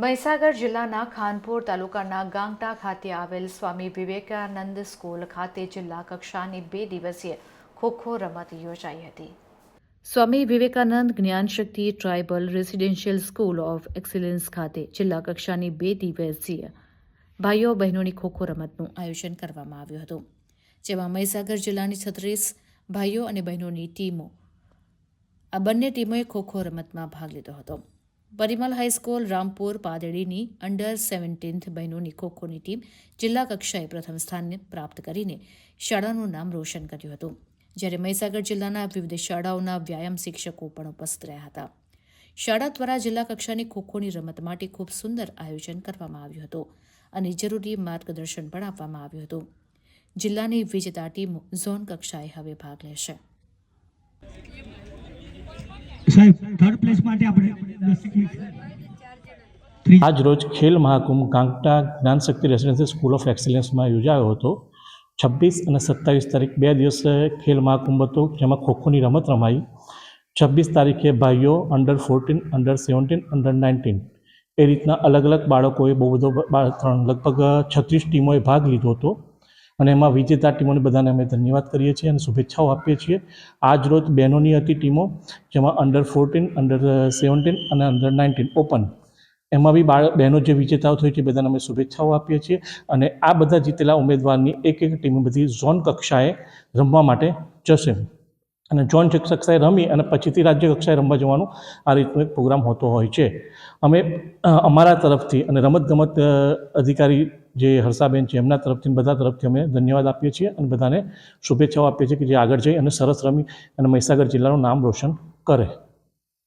મહીસાગર જિલ્લાના ખાનપુર તાલુકાના ગાંગટા ખાતે આવેલ સ્વામી વિવેકાનંદ સ્કૂલ ખાતે જિલ્લા કક્ષાની બે દિવસીય ખોખો રમત યોજાઈ હતી. Swami Vivekananda Gyanshakti tribal residential school of excellence ખાતે જિલ્લા કક્ષાની બે દિવસીય ભાઈઓ બહેનોની ખોખો રમતનું આયોજન કરવામાં આવ્યું હતું. જેમાં મહીસાગર જિલ્લાની છત્રીસ ભાઈઓ અને બહેનોની ટીમો આ બંને ટીમોએ ખોખો રમતમાં ભાગ લીધો હતો. પરિમલ હાઈસ્કૂલ રામપુર પાદડીની અંડર સેવન્ટીન્થ બહેનોની ખોખોની ટીમ જિલ્લા કક્ષાએ પ્રથમ સ્થાનને પ્રાપ્ત કરીને શાળાનું નામ રોશન કર્યું હતું. જ્યારે મહીસાગર જિલ્લાના વિવિધ શાળાઓના વ્યાયામ શિક્ષકો પણ ઉપસ્થિત રહ્યા હતા. શાળા દ્વારા જિલ્લા કક્ષાની ખોખોની રમત માટે ખૂબ સુંદર આયોજન કરવામાં આવ્યું હતું અને જરૂરી માર્ગદર્શન પણ આપવામાં આવ્યું હતું. જિલ્લાની વિજેતા ટીમ ઝોન કક્ષાએ હવે ભાગ લેશે. સાહેબ થર્ડ પ્લેસ માટે આપણે આજ રોજ Khel Mahakumbh Kankata Gyanshakti residency school of એક્સેલન્સમાં યોજાયો હતો. છવ્વીસ અને સત્તાવીસ તારીખ બે દિવસ ખેલ મહાકુંભ હતો, જેમાં ખોખોની રમત રમાઈ. છવ્વીસ તારીખે ભાઈઓ under fourteen under seventeen under nineteen એ રીતના અલગ અલગ બાળકોએ બહુ બધો ત્રણ, લગભગ છત્રીસ ટીમોએ ભાગ લીધો હતો. અને એમાં વિજેતા ટીમોને બધાને અમે ધન્યવાદ કરીએ છીએ અને શુભેચ્છાઓ આપીએ છીએ. આજ રોજ બહેનોની હતી ટીમો, જેમાં અંડર ફોર્ટીન અંડર સેવન્ટીન અને અંડર નાઇન્ટીન ઓપન એમાં બી બાળ બહેનો જે વિજેતાઓ થઈ છે બધાને અમે શુભેચ્છાઓ આપીએ છીએ અને આ બધા જીતેલા ઉમેદવારની એક એક ટીમ બધી ઝોન કક્ષાએ રમવા માટે જશે. અને જોઈન્ટ કક્ષાએ રમી અને પછીથી રાજ્ય કક્ષાએ રમવા જવાનું આ રીતનો એક પ્રોગ્રામ હોતો હોય છે. અમે અમારા તરફથી અને રમતગમત અધિકારી જે હર્ષાબેન છે, એમના તરફથી બધા તરફથી અમે ધન્યવાદ આપીએ છીએ અને બધાને શુભેચ્છાઓ આપીએ છીએ કે જે આગળ જઈ અને સરસ રમી અને મહીસાગર જિલ્લાનું નામ રોશન કરે.